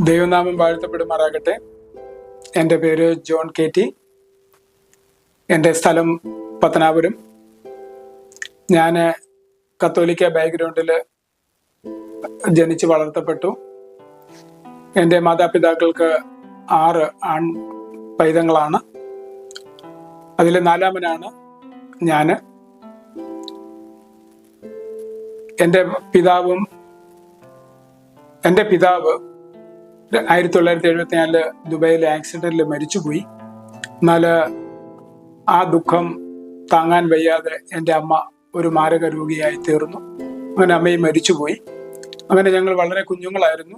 ദൈവനാമം വാഴ്ത്തപ്പെടുമാറാകട്ടെ. എന്റെ പേര് ജോൺ കെ ടി. എന്റെ സ്ഥലം പത്തനാപുരം. ഞാൻ കത്തോലിക്ക ബാക്ക്ഗ്രൗണ്ടിൽ ജനിച്ച് വളർത്തപ്പെട്ടു. എന്റെ മാതാപിതാക്കൾക്ക് ആറ് ആൺ പൈതങ്ങളാണ്. അതിൽ നാലാമനാണ് ഞാൻ. എന്റെ പിതാവും എന്റെ പിതാവ് ആയിരത്തി തൊള്ളായിരത്തി എഴുപത്തി നാലിൽ ദുബൈയിലെ ആക്സിഡന്റിൽ മരിച്ചുപോയി. എന്നാൽ ആ ദുഃഖം താങ്ങാൻ വയ്യാതെ എന്റെ അമ്മ ഒരു മാരക രോഗിയായി തീർന്നു. അങ്ങനെ അമ്മയും മരിച്ചുപോയി. അങ്ങനെ ഞങ്ങൾ വളരെ കുഞ്ഞുങ്ങളായിരുന്നു.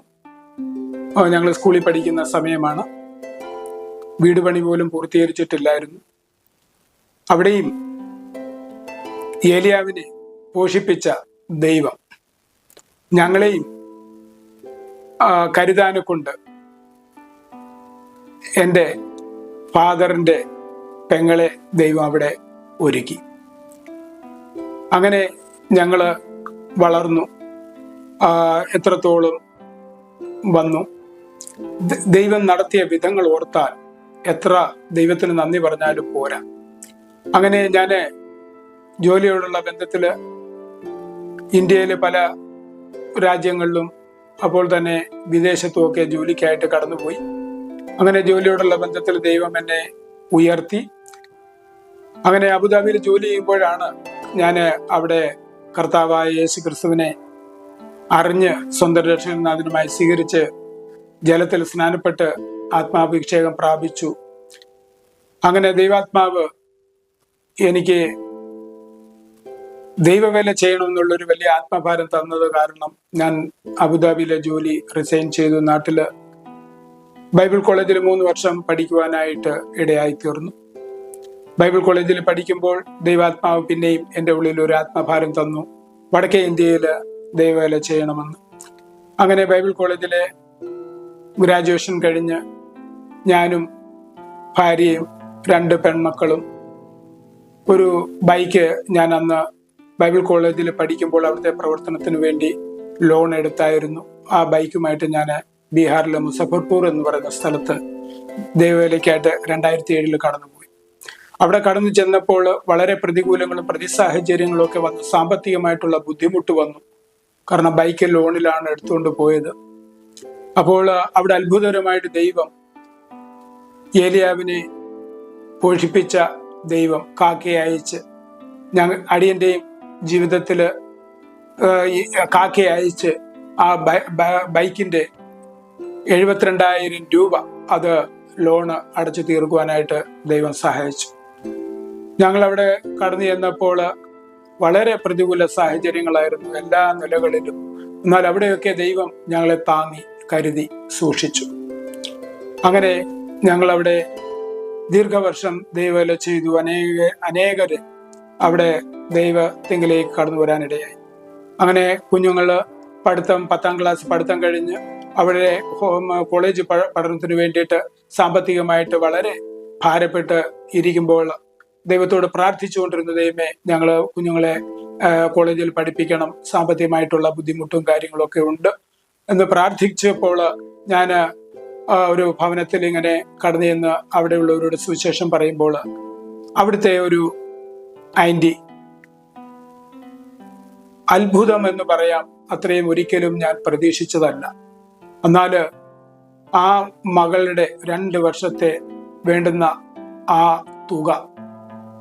ഞങ്ങൾ സ്കൂളിൽ പഠിക്കുന്ന സമയമാണ്. വീട് പണി പോലും പൂർത്തീകരിച്ചിട്ടില്ലായിരുന്നു. അവിടെയും ഏലിയാവിനെ പോഷിപ്പിച്ച ദൈവം ഞങ്ങളെയും കരുതാനെ കൊണ്ട് എന്റെ ഫാദറിന്റെ പെങ്ങളെ ദൈവം അവിടെ ഒരുക്കി. അങ്ങനെ ഞങ്ങൾ വളർന്നു. എത്രത്തോളം വന്നു. ദൈവം നടത്തിയ വിധങ്ങൾ ഓർത്താൽ എത്ര ദൈവത്തിന് നന്ദി പറഞ്ഞാലും പോരാ. അങ്ങനെ ഞാൻ ജോലിയോടുള്ള ബന്ധത്തിൽ ഇന്ത്യയിലെ പല രാജ്യങ്ങളിലും അപ്പോൾ തന്നെ വിദേശത്തുമൊക്കെ ജോലിക്കായിട്ട് കടന്നുപോയി. അങ്ങനെ ജോലിയോടുള്ള ബന്ധത്തിൽ ദൈവം എന്നെ ഉയർത്തി. അങ്ങനെ അബുദാബിയിൽ ജോലി ചെയ്യുമ്പോഴാണ് ഞാൻ അവിടെ കർത്താവായ യേശു ക്രിസ്തുവിനെ അറിഞ്ഞ് സ്വന്തം രക്ഷകനാഥനുമായി സ്വീകരിച്ച് ജലത്തിൽ സ്നാനപ്പെട്ട് ആത്മാഭിഷേകം പ്രാപിച്ചു. അങ്ങനെ ദൈവാത്മാവ് എനിക്ക് ദൈവവേല ചെയ്യണമെന്നുള്ളൊരു വലിയ ആത്മഭാരം തന്നത് കാരണം ഞാൻ അബുദാബിയിലെ ജോലി റിസൈൻ ചെയ്തു. നാട്ടിൽ ബൈബിൾ കോളേജിൽ മൂന്ന് വർഷം പഠിക്കുവാനായിട്ട് ഇടയായി തീർന്നു ബൈബിൾ കോളേജിൽ പഠിക്കുമ്പോൾ ദൈവാത്മാവ് പിന്നെയും എന്റെ ഉള്ളിൽ ഒരു ആത്മഭാരം തന്നു. വടക്കേ ഇന്ത്യയിൽ ദൈവവേല ചെയ്യണമെന്ന്. അങ്ങനെ ബൈബിൾ കോളേജിലെ ഗ്രാജുവേഷൻ കഴിഞ്ഞ് ഞാനും ഭാര്യയും രണ്ട് പെൺമക്കളും ഒരു ബൈക്ക് ഞാൻ അന്ന് ബൈബിൾ കോളേജിൽ പഠിക്കുമ്പോൾ അവിടുത്തെ പ്രവർത്തനത്തിന് വേണ്ടി ലോൺ എടുത്തായിരുന്നു. ആ ബൈക്കുമായിട്ട് ഞാൻ ബീഹാറിലെ മുസഫർപൂർ എന്ന് പറയുന്ന സ്ഥലത്ത് ദൈവവേലയ്ക്കായിട്ട് രണ്ടായിരത്തി ഏഴിൽ കടന്നുപോയി. അവിടെ കടന്നു ചെന്നപ്പോൾ വളരെ പ്രതികൂലങ്ങളും പ്രതിസാഹചര്യങ്ങളും ഒക്കെ വന്നു. സാമ്പത്തികമായിട്ടുള്ള ബുദ്ധിമുട്ട് വന്നു. കാരണം ബൈക്ക് ലോണിലാണ് എടുത്തുകൊണ്ട് പോയത്. അപ്പോൾ അവിടെ അത്ഭുതകരമായിട്ട് ദൈവം ഏലിയാവിനെ പോഷിപ്പിച്ച ദൈവം കാക്കയെ അയച്ച് ഞങ്ങൾ അടിയന്റെയും ഈ കാക്കയെ അയച്ച് ആ ബൈക്കിന്റെ എഴുപത്തിരണ്ടായിരം രൂപ അത് ലോണ് അടച്ചു തീർക്കുവാനായിട്ട് ദൈവം സഹായിച്ചു. ഞങ്ങൾ അവിടെ കടന്നു ചെന്നപ്പോൾ വളരെ പ്രതികൂല സാഹചര്യങ്ങളായിരുന്നു എല്ലാ നിലകളിലും. എന്നാൽ അവിടെയൊക്കെ ദൈവം ഞങ്ങളെ താങ്ങി കരുതി സൂക്ഷിച്ചു. അങ്ങനെ ഞങ്ങളവിടെ ദീർഘവർഷം ദൈവവേല ചെയ്തു. അനേക അനേകര് അവിടെ ദൈവത്തെങ്കിലേക്ക് കടന്നു വരാനിടയായി. അങ്ങനെ കുഞ്ഞുങ്ങൾ പഠിത്തം പത്താം ക്ലാസ് പഠിത്തം കഴിഞ്ഞ് അവിടെ കോളേജ് പഠനത്തിന് വേണ്ടിയിട്ട് സാമ്പത്തികമായിട്ട് വളരെ ഭാരപ്പെട്ട് ഇരിക്കുമ്പോൾ ദൈവത്തോട് പ്രാർത്ഥിച്ചുകൊണ്ടിരുന്ന ദൈവമേ ഞങ്ങൾ കുഞ്ഞുങ്ങളെ കോളേജിൽ പഠിപ്പിക്കണം. സാമ്പത്തികമായിട്ടുള്ള ബുദ്ധിമുട്ടും കാര്യങ്ങളൊക്കെ ഉണ്ട് എന്ന് പ്രാർത്ഥിച്ചപ്പോൾ ഞാൻ ഒരു ഭവനത്തിൽ ഇങ്ങനെ കടന്നു ചെന്ന് അവിടെയുള്ളവരോട് സുവിശേഷം പറയുമ്പോൾ അവിടുത്തെ ഒരു ആന്റി അത്ഭുതം എന്ന് പറയാം അത്രയും ഒരിക്കലും ഞാൻ പ്രതീക്ഷിച്ചതല്ല. എന്നാൽ ആ മകളുടെ രണ്ട് വർഷത്തെ വേണ്ടുന്ന ആ തുക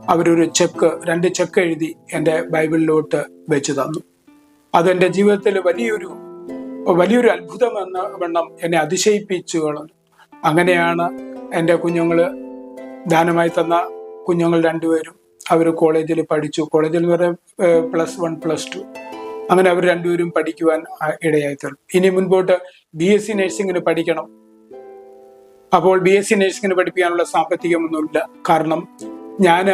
അവരൊരു ചെക്ക് രണ്ട് ചെക്ക് എഴുതി എന്റെ ബൈബിളിലോട്ട് വെച്ച് തന്നു. അതെന്റെ ജീവിതത്തിൽ വലിയൊരു വലിയൊരു അത്ഭുതം എന്ന വണ്ണം എന്നെ അതിശയിപ്പിച്ചു കളഞ്ഞു. അങ്ങനെയാണ് എന്റെ കുഞ്ഞുങ്ങൾ ദാനമായി തന്ന കുഞ്ഞുങ്ങൾ രണ്ടുപേരും. അവർ കോളേജിൽ പഠിച്ചു. കോളേജിൽ എന്ന് പറയാൻ പ്ലസ് വൺ പ്ലസ് ടു. അങ്ങനെ അവർ രണ്ടുപേരും പഠിക്കുവാൻ ഇടയായി ഇനി മുൻപോട്ട് ബി എസ് സി നഴ്സിംഗിന് പഠിക്കണം. അപ്പോൾ ബി എസ് സി നഴ്സിംഗിന് പഠിപ്പിക്കാനുള്ള സാമ്പത്തികമൊന്നുമില്ല. കാരണം ഞാൻ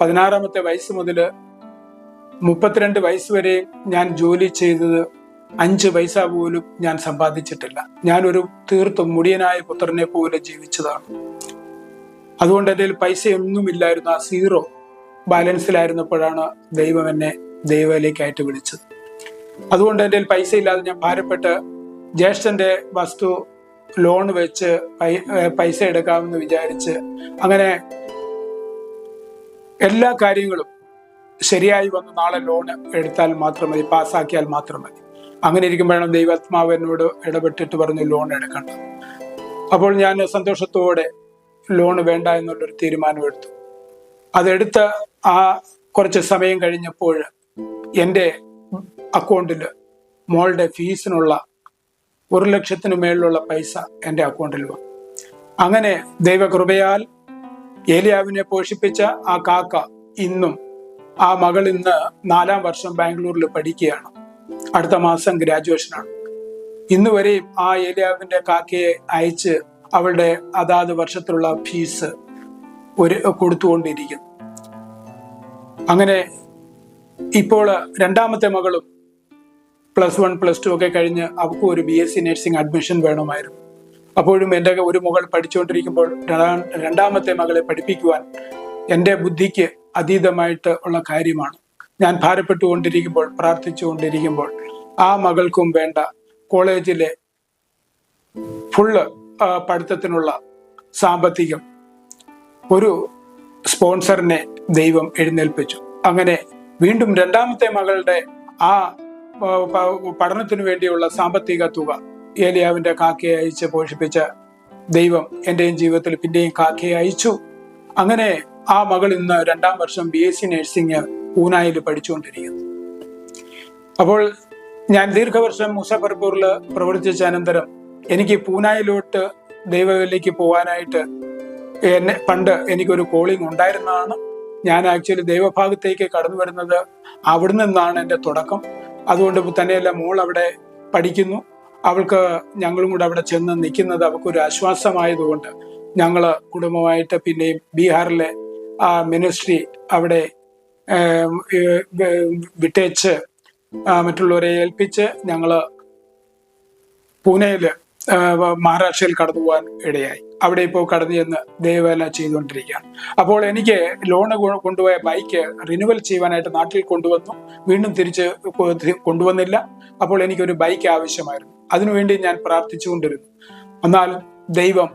പതിനാറാമത്തെ വയസ്സ് മുതൽ മുപ്പത്തിരണ്ട് വയസ്സ് വരെ ഞാൻ ജോലി ചെയ്തത് അഞ്ച് പൈസ പോലും ഞാൻ സമ്പാദിച്ചിട്ടില്ല. ഞാനൊരു തീർത്തും മുടിയനായ പുത്രനെ പോലെ ജീവിച്ചതാണ്. അതുകൊണ്ട് കയ്യിൽ പൈസയൊന്നുമില്ലായിരുന്നു. ആ സീറോ ബാലൻസിലായിരുന്നപ്പോഴാണ് ദൈവം എന്നെ ദൈവത്തിലേക്കായിട്ട് വിളിച്ചത്. അതുകൊണ്ട് എന്റെ പൈസ ഇല്ലാതെ ഞാൻ ഭാരപ്പെട്ട് ജ്യേഷ്ഠന്റെ വസ്തു ലോൺ വെച്ച് പൈസ എടുക്കാമെന്ന് വിചാരിച്ച് അങ്ങനെ എല്ലാ കാര്യങ്ങളും ശരിയായി വന്ന് നാളെ ലോൺ എടുത്താൽ മാത്രം മതി പാസ്സാക്കിയാൽ മാത്രം മതി. അങ്ങനെ ഇരിക്കുമ്പോഴാണ് ദൈവാത്മാവ് എന്നോട് ഇടപെട്ടിട്ട് പറഞ്ഞു ലോൺ എടുക്കണ്ട. അപ്പോൾ ഞാൻ സന്തോഷത്തോടെ ലോൺ വേണ്ട എന്നുള്ളൊരു തീരുമാനമെടുത്തു അതെടുത്ത് ആ കുറച്ച് സമയം കഴിഞ്ഞപ്പോൾ എന്റെ അക്കൗണ്ടിൽ മോളുടെ ഫീസിനുള്ള ഒരു ലക്ഷത്തിന് മേളിലുള്ള പൈസ എന്റെ അക്കൗണ്ടിൽ വന്നു. അങ്ങനെ ദൈവകൃപയാൽ ഏലിയാവിനെ പോഷിപ്പിച്ച ആ കാക്ക ഇന്നും ആ മകൾ ഇന്ന് നാലാം വർഷം ബാംഗ്ലൂരിൽ പഠിക്കുകയാണ്. അടുത്ത മാസം ഗ്രാജുവേഷനാണ് ഇന്ന് വരെയും ആ ഏലിയാവിന്റെ കാക്കയെ അയച്ച് അവളുടെ അതാത് വർഷത്തിലുള്ള ഫീസ് ഒരു കൊടുത്തുകൊണ്ടിരിക്കുന്നു അങ്ങനെ ഇപ്പോൾ രണ്ടാമത്തെ മകളും പ്ലസ് വൺ പ്ലസ് ടു ഒക്കെ കഴിഞ്ഞ് അവൾക്കും ഒരു B S C nursing admission വേണമായിരുന്നു. അപ്പോഴും എന്റെ ഒരു മകൾ പഠിച്ചുകൊണ്ടിരിക്കുമ്പോൾ രണ്ടാമത്തെ മകളെ പഠിപ്പിക്കുവാൻ എന്റെ ബുദ്ധിക്ക് അതീതമായിട്ട് ഉള്ള കാര്യമാണ്. ഞാൻ ഭാരപ്പെട്ടുകൊണ്ടിരിക്കുമ്പോൾ പ്രാർത്ഥിച്ചുകൊണ്ടിരിക്കുമ്പോൾ ആ മകൾക്കും വേണ്ട കോളേജിലെ ഫുള്ള് പഠിത്തത്തിനുള്ള സാമ്പത്തികം ഒരു സ്പോൺസറിനെ ദൈവം എഴുന്നേൽപ്പിച്ചു. അങ്ങനെ വീണ്ടും രണ്ടാമത്തെ മകളുടെ ആ പഠനത്തിനു വേണ്ടിയുള്ള സാമ്പത്തിക തുക ഏലിയാവിന്റെ കാക്കയെ അയച്ച് പോഷിപ്പിച്ച ദൈവം എന്റെയും ജീവിതത്തിൽ പിന്നെയും കാക്കയെ അയച്ചു. അങ്ങനെ ആ മകൾ ഇന്ന് രണ്ടാം വർഷം ബി എസ് സി നഴ്സിംഗ് ഊനായിൽ പഠിച്ചുകൊണ്ടിരിക്കുന്നു. അപ്പോൾ ഞാൻ ദീർഘവർഷം മുസഫർപൂറിൽ പ്രവർത്തിച്ച അനന്തരം എനിക്ക് പൂനായിലോട്ട് ദൈവവിലേക്ക് പോകാനായിട്ട് എന്നെ പണ്ട് എനിക്കൊരു കോളിംഗ് ഉണ്ടായിരുന്നതാണ് ഞാൻ ആക്ച്വലി ദൈവഭാഗത്തേക്ക് കടന്നു വരുന്നത് അവിടെ നിന്നാണ് എന്റെ തുടക്കം. അതുകൊണ്ട് തന്നെയല്ല മോൾ അവിടെ പഠിക്കുന്നു. അവൾക്ക് ഞങ്ങളും കൂടെ അവിടെ ചെന്ന് നിൽക്കുന്നത് അവൾക്കൊരു ആശ്വാസമായതുകൊണ്ട് ഞങ്ങൾ കുടുംബമായിട്ട് പിന്നെയും ബീഹാറിലെ ആ മിനിസ്ട്രി അവിടെ വിട്ടേച്ച് മറ്റുള്ളവരെ ഏൽപ്പിച്ച് ഞങ്ങൾ പൂനെയിൽ ആ, മഹാരാഷ്ട്രയിൽ കടന്നു പോകാൻ ഇടയായി. അവിടെ ഇപ്പോൾ കടന്നു ചെന്ന് ദയവേല ചെയ്തുകൊണ്ടിരിക്കുകയാണ്. അപ്പോൾ എനിക്ക് ലോണ് കൊണ്ടുപോയ ബൈക്ക് റിനുവൽ ചെയ്യുവാനായിട്ട് നാട്ടിൽ കൊണ്ടുവന്നു. വീണ്ടും തിരിച്ച് കൊണ്ടുവന്നില്ല. അപ്പോൾ എനിക്കൊരു ബൈക്ക് ആവശ്യമായിരുന്നു. അതിനുവേണ്ടി ഞാൻ പ്രാർത്ഥിച്ചുകൊണ്ടിരുന്നു. എന്നാൽ ദൈവം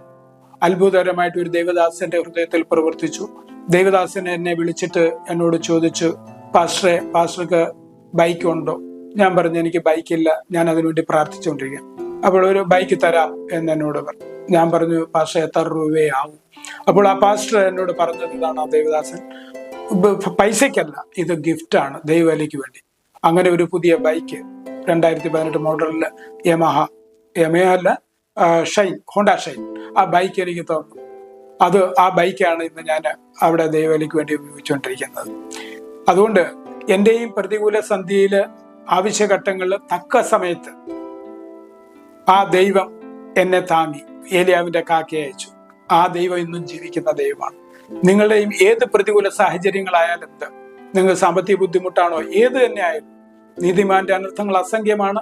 അത്ഭുതകരമായിട്ട് ഒരു ദൈവദാസന്റെ ഹൃദയത്തിൽ പ്രവർത്തിച്ചു. ദൈവദാസൻ എന്നെ വിളിച്ചിട്ട് എന്നോട് ചോദിച്ചു പാസ്റ്ററെ പാസ്റ്റർക്ക് ബൈക്ക് ഉണ്ടോ? ഞാൻ പറഞ്ഞു എനിക്ക് ബൈക്കില്ല ഞാൻ അതിനുവേണ്ടി പ്രാർത്ഥിച്ചുകൊണ്ടിരിക്കുക അപ്പോൾ ഒരു ബൈക്ക് തരാം എന്ന് എന്നോട് പറഞ്ഞു. ഞാൻ പറഞ്ഞു പാസ്റ്റർ എത്ര രൂപയാവും? അപ്പോൾ ആ പാസ്റ്റർ എന്നോട് പറഞ്ഞത് ഇതാണ് ദേവദാസൻ പൈസയ്ക്കല്ല ഇത് ഗിഫ്റ്റാണ് ദൈവവേലയ്ക്ക് വേണ്ടി. അങ്ങനെ ഒരു പുതിയ ബൈക്ക് രണ്ടായിരത്തി പതിനെട്ട് മോഡലിൽ യമഹ യമഹ അല്ല ഷൈൻ ഹോണ്ട ഷൈൻ ആ ബൈക്ക് എനിക്ക് തോന്നുന്നു അത് ആ ബൈക്കാണ് ഇന്ന് ഞാൻ അവിടെ ദൈവവേലയ്ക്ക് വേണ്ടി ഉപയോഗിച്ചുകൊണ്ടിരിക്കുന്നത്. അതുകൊണ്ട് എന്റെയും പ്രതികൂല സന്ധിയിൽ ആവശ്യഘട്ടങ്ങളിൽ തക്ക സമയത്ത് ആ ദൈവം എന്നെ താങ്ങി. ഏലിയാവിന്റെ കാക്കി അയച്ചു. ആ ദൈവം ഇന്നും ജീവിക്കുന്ന ദൈവമാണ്. നിങ്ങളുടെയും ഏത് പ്രതികൂല സാഹചര്യങ്ങളായാലും എന്ത് നിങ്ങൾ സാമ്പത്തിക ബുദ്ധിമുട്ടാണോ ഏത് തന്നെ ആയാലും നീതിമാന്റെ അനർത്ഥങ്ങൾ അസംഖ്യമാണ്.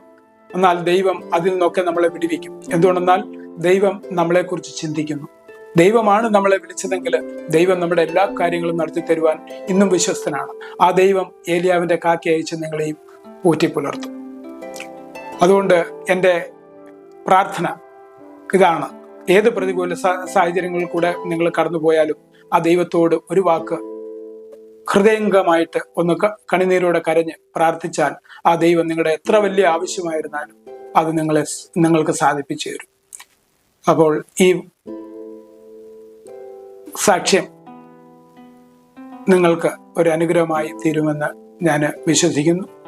എന്നാൽ ദൈവം അതിൽ നിന്നൊക്കെ നമ്മളെ വിടിവിക്കും. എന്തുകൊണ്ടെന്നാൽ ദൈവം നമ്മളെക്കുറിച്ച് ചിന്തിക്കുന്നു. ദൈവമാണ് നമ്മളെ വിളിച്ചതെങ്കിൽ ദൈവം നമ്മുടെ എല്ലാ കാര്യങ്ങളും നടത്തി തരുവാൻ ഇന്നും വിശ്വസ്തനാണ്. ആ ദൈവം ഏലിയാവിന്റെ കാക്കി അയച്ച് നിങ്ങളെയും ഊറ്റിപ്പുലർത്തും. അതുകൊണ്ട് എന്റെ പ്രാർത്ഥന. ഇതാണ്. ഏത് പ്രതികൂല സാഹചര്യങ്ങളിൽ കൂടെ നിങ്ങൾ കടന്നുപോയാലും ആ ദൈവത്തോട് ഒരു വാക്ക് ഹൃദയംഗമായിട്ട് ഒന്ന് കണിനീരോടെ കരഞ്ഞ് പ്രാർത്ഥിച്ചാൽ ആ ദൈവം നിങ്ങളുടെ എത്ര വലിയ ആവശ്യമായിരുന്നാലും അത് നിങ്ങളെ നിങ്ങൾക്ക് സാധിപ്പിച്ചു തരും. അപ്പോൾ ഈ സാക്ഷ്യം നിങ്ങൾക്ക് ഒരു അനുഗ്രഹമായി തീരുമെന്ന് ഞാൻ വിശ്വസിക്കുന്നു.